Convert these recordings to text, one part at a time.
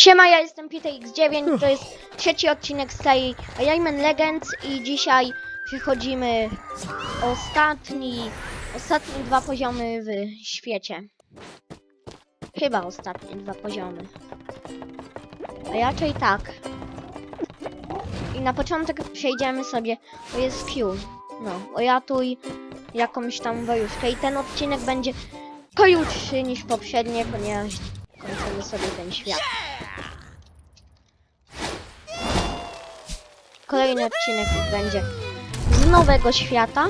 Siema, ja jestem PTX9, to jest trzeci odcinek z serii Rayman Legends i dzisiaj przechodzimy ostatni, ostatnie dwa poziomy w świecie. Chyba ostatnie dwa poziomy. A raczej tak. I na początek przejdziemy sobie, to jest Q. No, oratuj jakąś tam wojówkę i ten odcinek będzie krótszy niż poprzednie, ponieważ kończymy sobie ten świat. Kolejny odcinek będzie z nowego świata.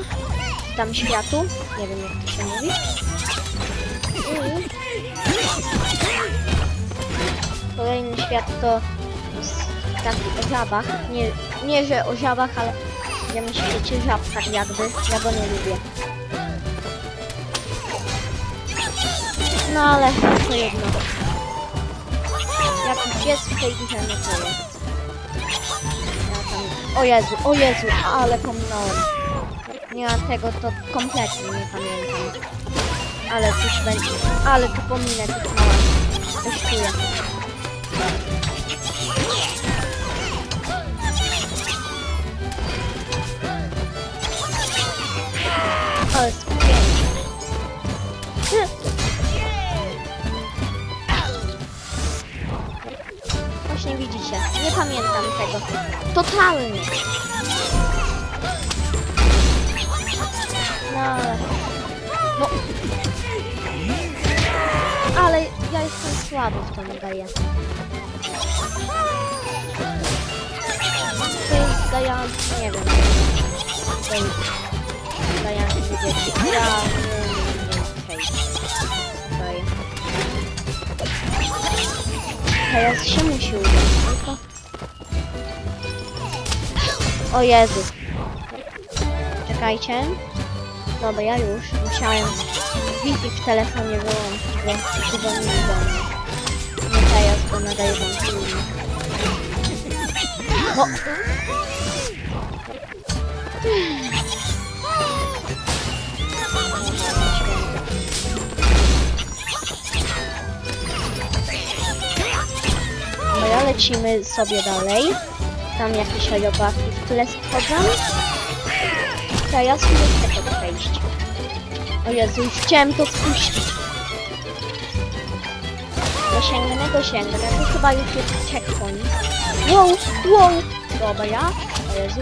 Tam światu. Nie wiem jak to się mówi. I kolejny świat to taki o żabach. Nie, nie że o żabach, ale będziemy świecie żabkach jakby. Ja go nie lubię. No ale to jedno. Jest w tej tam... O Jezu, o Jezu, ale pominąłem. Nie ma tego, to kompletnie nie pamiętam. Ale coś będzie, ale tu pominę, to mała. Coś czuję. Ale skupienie. Właśnie widzicie, nie pamiętam tego. Totalnie. No ale... No. Ale ja jestem słaby w tą daję. To jest daja... nie wiem. To jest dzieci. Ja Teraz się musi udać, tylko... O Jezu. Czekajcie. Dobra, ja już musiałem Wi-Fi w telefonie wyłączyć, bo chyba nie wolno. Nie teraz, bo nadaję wam filmik. No lecimy sobie dalej. Tam jakieś robaki w tle schodzą. Teraz nie chcę przejść. O Jezu, chciałem to spuścić. Dosięgnę, dosięgnę. To chyba już jest checkpoint. Wow, wow. Dobra. O Jezu.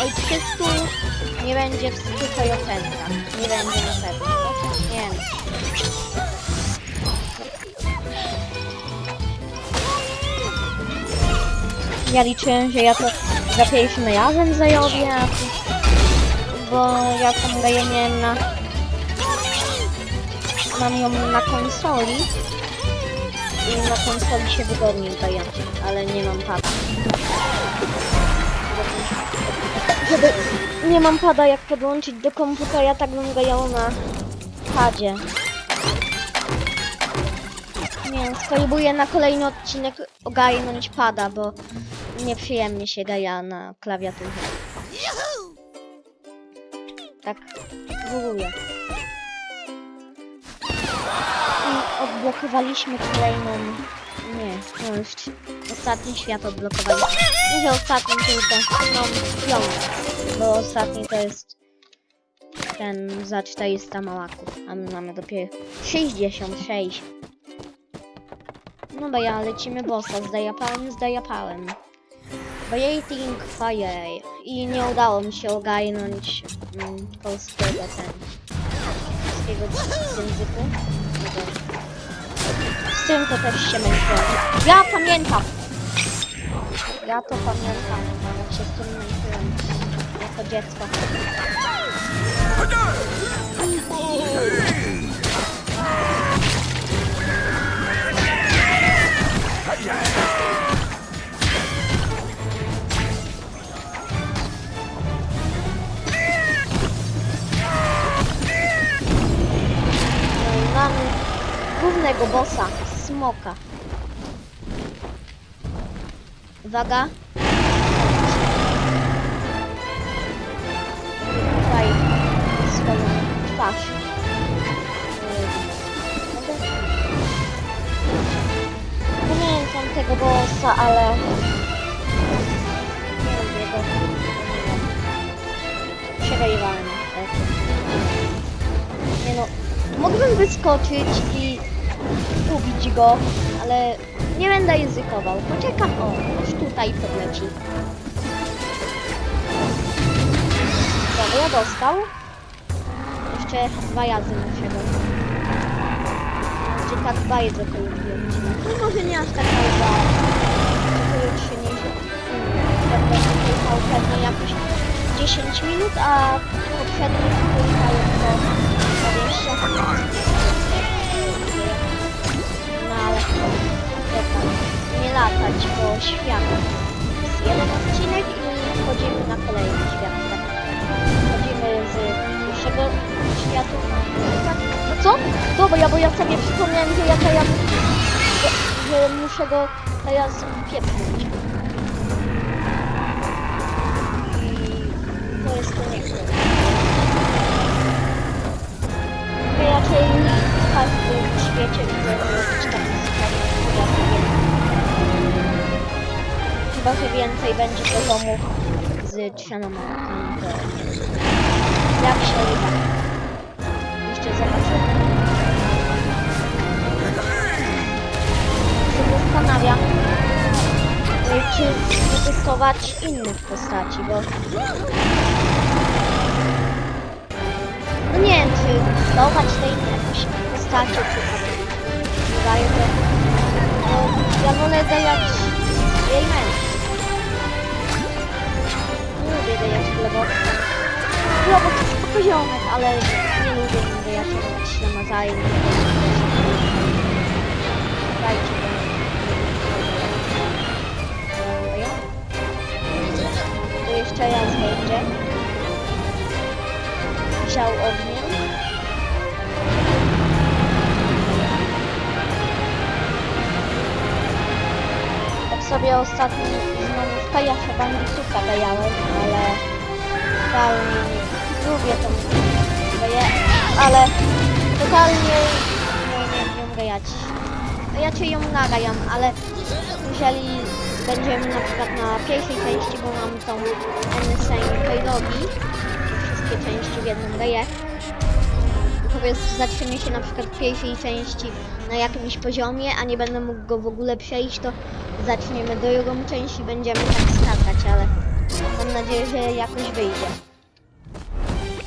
Oj, 300 nie będzie w 100%. Nie będzie na pewno. Ja liczyłem, że ja to za pierwszym razem zarobię, bo ja tą daję miałem na... Mam ją na konsoli i na konsoli się wygodniej daje, ale nie mam pada. Żeby nie mam pada jak podłączyć do komputera, tak bym grał na padzie. Nie, spróbuję na kolejny odcinek ogarnąć pada, bo nieprzyjemnie się gaja na klawiaturze. Tak, ogóle. I odblokowaliśmy kolejną... Nie, no już ostatni świat odblokowaliśmy. Nie, że ostatni tylko, no piąty. Bo ostatni to jest ten za 400 małaków, a my mamy dopiero 66. No bo ja lecimy bossa, zdajapałem, zdajapałem. Waiting Fire i nie udało mi się ogarnąć mm, polskiego ten polskiego języku. Z tym to też się męczyłem. Ja pamiętam! Ja to pamiętam, jak się z tym męczyłem jako dziecko. Smoka. Uwaga. Tutaj swoją twarz. Mogę? Powinien tego bossa, ale... Nie lubię go. Przegrywałem. tak. Nie no, mógłbym wyskoczyć i ubić go, ale nie będę ryzykował. Poczekam, o, już tutaj podleci. Dobra, dostał. Jeszcze dwa razy muszę go. Czy tak bardzo to lubię odcinek. No może nie aż tak bardzo. To już się nie Będę trwał pewnie jakoś 10 minut, a poprzedni trwał to 20. Nie latać po światach. Jest jeden odcinek i wchodzimy na kolejny świat. Tak. Wchodzimy z pierwszego światu. Tak. No co? Dobra, bo ja sobie przypomniałem, że ja teraz... Że, że muszę go teraz pieprzyć. I to jest koniec. Ja raczej w każdym świecie widzę jakiś taki Chyba, że więcej będzie poziomów z trzema jak się uda. Jeszcze zobaczymy. Się zastanawiam, czy wytestować innych postaci, bo no nie wiem, czy testować te inne jakieś postacie, czy tak ja wolę grać Rayman. Nie lubię grać w Globok. Globok to jest poziomek, ale nie lubię grać, robić się nawzajem. Dajcie go. Dobra. To jeszcze raz będzie. Wziął ogniem. Sobie ostatnio znowu w Kajasze Bandituka grałem, ale totalnie nie lubię tą grę, ale totalnie nie umiem grać. Ja czy ją nagrajam, ale jeżeli będziemy na przykład na pierwszej części, bo mam tą Insane Kairogi, wszystkie części w jednym grę, powiedz, zatrzymię się na przykład w pierwszej części na jakimś poziomie, a nie będę mógł go w ogóle przejść, to zaczniemy drugą część i będziemy tak skakać, ale mam nadzieję, że jakoś wyjdzie.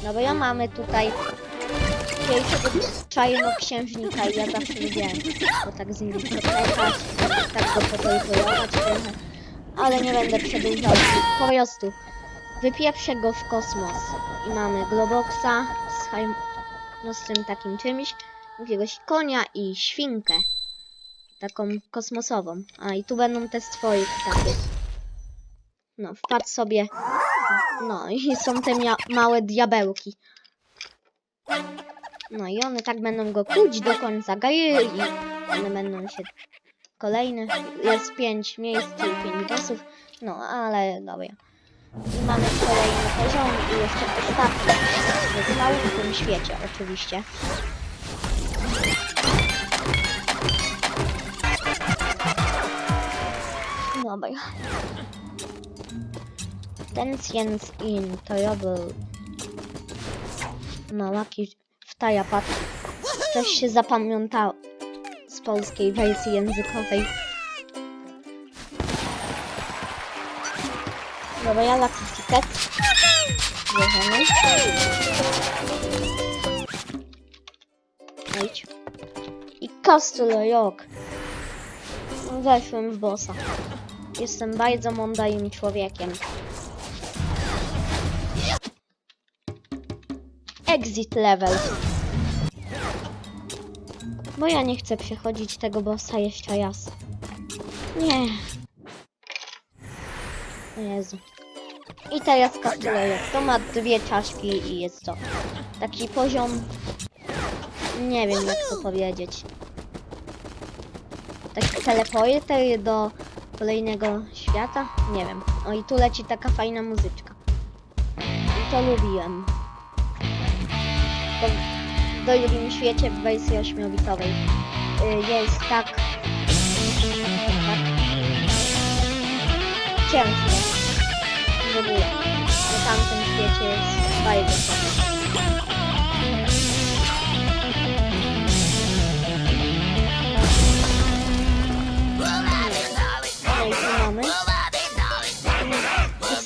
Dobra, mamy tutaj pierwszego czarnoksiężnika i ja zawsze lubiłem go tak z nim potrefać, tak go potorturować trochę, ale nie będę przedłużał, po prostu wypieprzę go w kosmos i mamy Globoxa z hajm no z tym takim czymś, jakiegoś konia i świnkę. Taką kosmosową. A i tu będą te stwory takie. No, wpadł sobie. No i są te małe diabełki. No i one tak będą go kuć do końca gry i one będą się kolejne. Jest pięć miejsc i pięć bossów. No, ale dobra. I mamy kolejny poziom i jeszcze ostatni został w tym świecie oczywiście. Dobra. Tencjens in Toyable Małaki wtajapad. Coś się zapamiętało z polskiej wersji językowej. Dobra, ja Lucky Ticket. Bierzemy. Wejdź. I Castle w bossa. Jestem bardzo mądrym człowiekiem. Exit level. Bo ja nie chcę przechodzić tego bossa jeszcze raz. Nie. Jezu. I teraz Castle To ma dwie czaszki i jest to taki poziom. Nie wiem jak to powiedzieć. Taki teleporter do kolejnego świata? Nie wiem. O i tu leci taka fajna muzyczka. I to lubiłem. To w drugim świecie w wersji 8-bitowej y, jest tak, tak ciężko. W ogóle. Na tamtym świecie jest bardzo ciężko.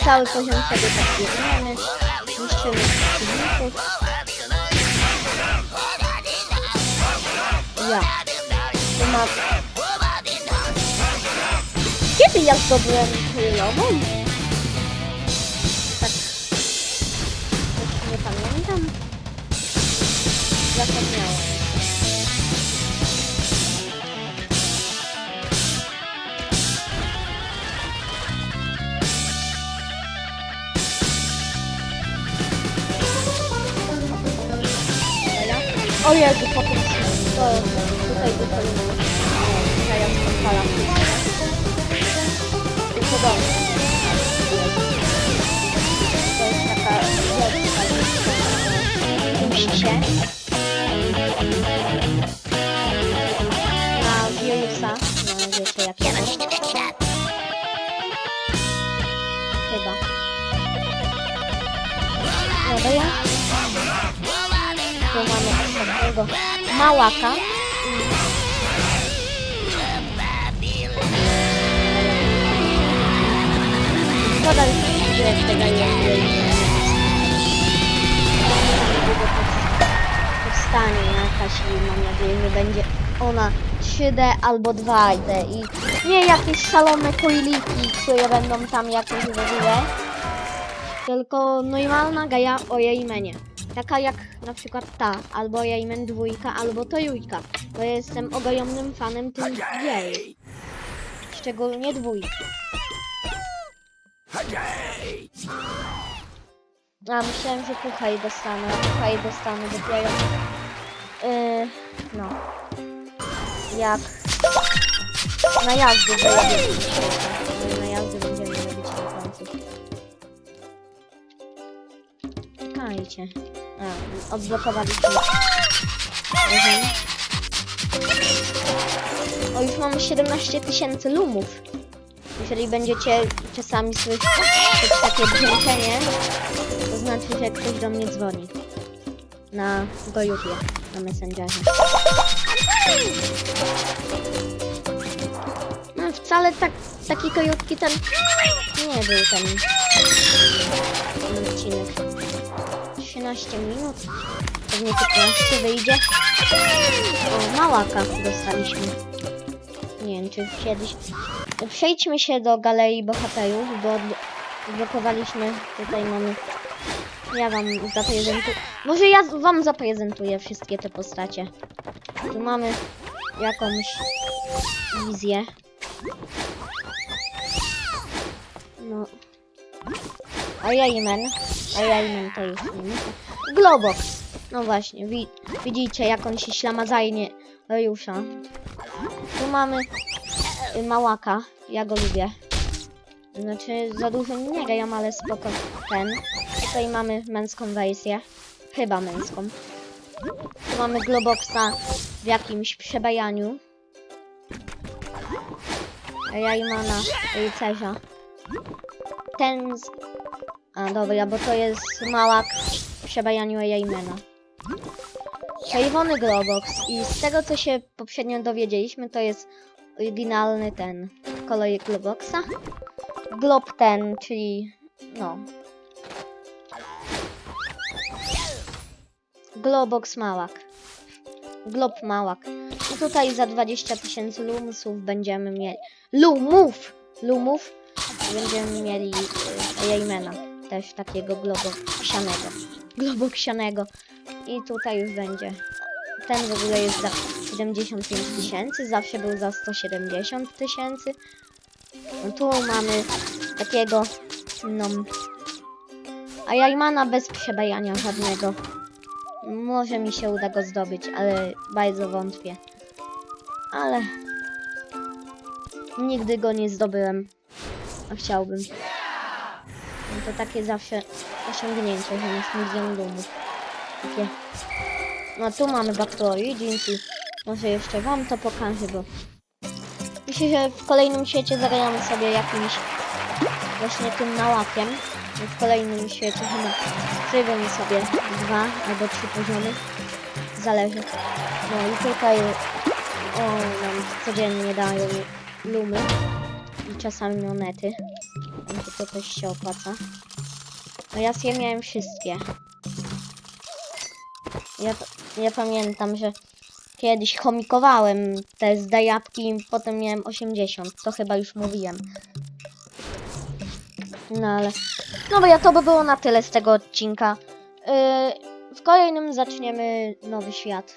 Cały poziom sobie tak biegniemy. Niszczymy przeciwników. Ja. Tu mam... Kiedy ja zdobyłem królową? Tak. Już nie pamiętam. Zapomniałem. Dobra. O Jezu, potem to tutaj wypalimy. Ja ją odpalam. I podobnie. To jest taka wielka się. Na wirusa. Wiecie jak to jest. Chyba. Dobra. Tu mamy ostatniego małaka. Szkoda, że tego nie powstanie jakaś i mam nadzieję, że będzie ona 3D albo 2D i nie jakieś szalone coiliki, które będą tam jakieś w tylko normalna gaja o jej menie. Taka jak na przykład ta, albo Jajmen dwójka, albo Tojujka. Bo jestem ogromnym fanem tych gier. Szczególnie dwójki. A myślałem, że puchaj dostanę. Puchaj dostanę dopiero. Yy, no. Jak na jazdy zrobię. Na jazdy będziemy robić na końcu. Czekajcie. A, odblokowaliśmy. Mhm. O, już mamy 17 tysięcy lumów. Jeżeli będziecie czasami słyszeć takie brzęczenie, to znaczy, że ktoś do mnie dzwoni. Na Gojupie, na Messengerze. No wcale tak, taki kojutki ten nie był ten, ten odcinek. 13 minut, pewnie 15 wyjdzie. O, małaka dostaliśmy. Nie wiem, czy kiedyś... Przejdźmy się do galerii bohaterów, bo odblokowaliśmy... Tutaj mamy... Ja wam zaprezentuję... Może ja wam zaprezentuję wszystkie te postacie. Tu mamy jakąś wizję. No. A Jajmen. A Jajmen to już nie. Globox. No właśnie, wi widzicie jak on się ślamazajnie rusza. Tu mamy małaka. Ja go lubię. Znaczy za dużo nie grałem, ale spoko ten. Tutaj mamy męską wersję. Chyba męską. Tu mamy Globoxa w jakimś przebajaniu. Rajmana, rycerza. Ten z... A dobra, bo to jest małak w przebajaniu Rajmana. Czerwony Globox i z tego co się poprzednio dowiedzieliśmy, to jest oryginalny ten kolor Globoxa. Glob ten, czyli no. Globox Małak. Glob Małak. I tutaj za 20 tysięcy lumsów będziemy mieli. Lumów! Lumów będziemy mieli y. Też takiego globoksianego. Globoksianego. I tutaj już będzie. Ten w ogóle jest za 75 tysięcy, zawsze był za 170 tysięcy. No tu mamy takiego, no... A Jajmana bez przebajania żadnego. Może mi się uda go zdobyć, ale bardzo wątpię. Ale... Nigdy go nie zdobyłem. A chciałbym. No to takie zawsze osiągnięcie, że masz milion dumów. Takie... No tu mamy bakterii, dzięki. Może jeszcze wam to pokażę, bo... Myślę, że w kolejnym świecie zagramy sobie jakimś właśnie tym nałakiem. W kolejnym świecie chyba przejdziemy sobie dwa albo trzy poziomy. Zależy. No i tutaj o, nam codziennie dają lumy i czasami monety. Więc to też się opłaca. No ja sobie miałem wszystkie. Ja, ja pamiętam, że kiedyś chomikowałem te zdajapki i potem miałem 80. To chyba już mówiłem. No ale... No bo ja to by było na tyle z tego odcinka. Yy, w kolejnym zaczniemy nowy świat.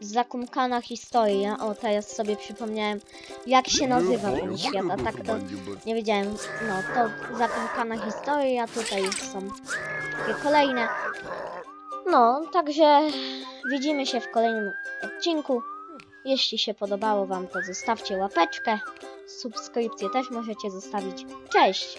Zakumkana historia. O, teraz sobie przypomniałem, jak się nazywa ten świat, a tak to nie wiedziałem. No, to zakumkana historia, tutaj są takie kolejne. No, także widzimy się w kolejnym odcinku. Jeśli się podobało Wam, to zostawcie łapeczkę. Subskrypcję też możecie zostawić. Cześć!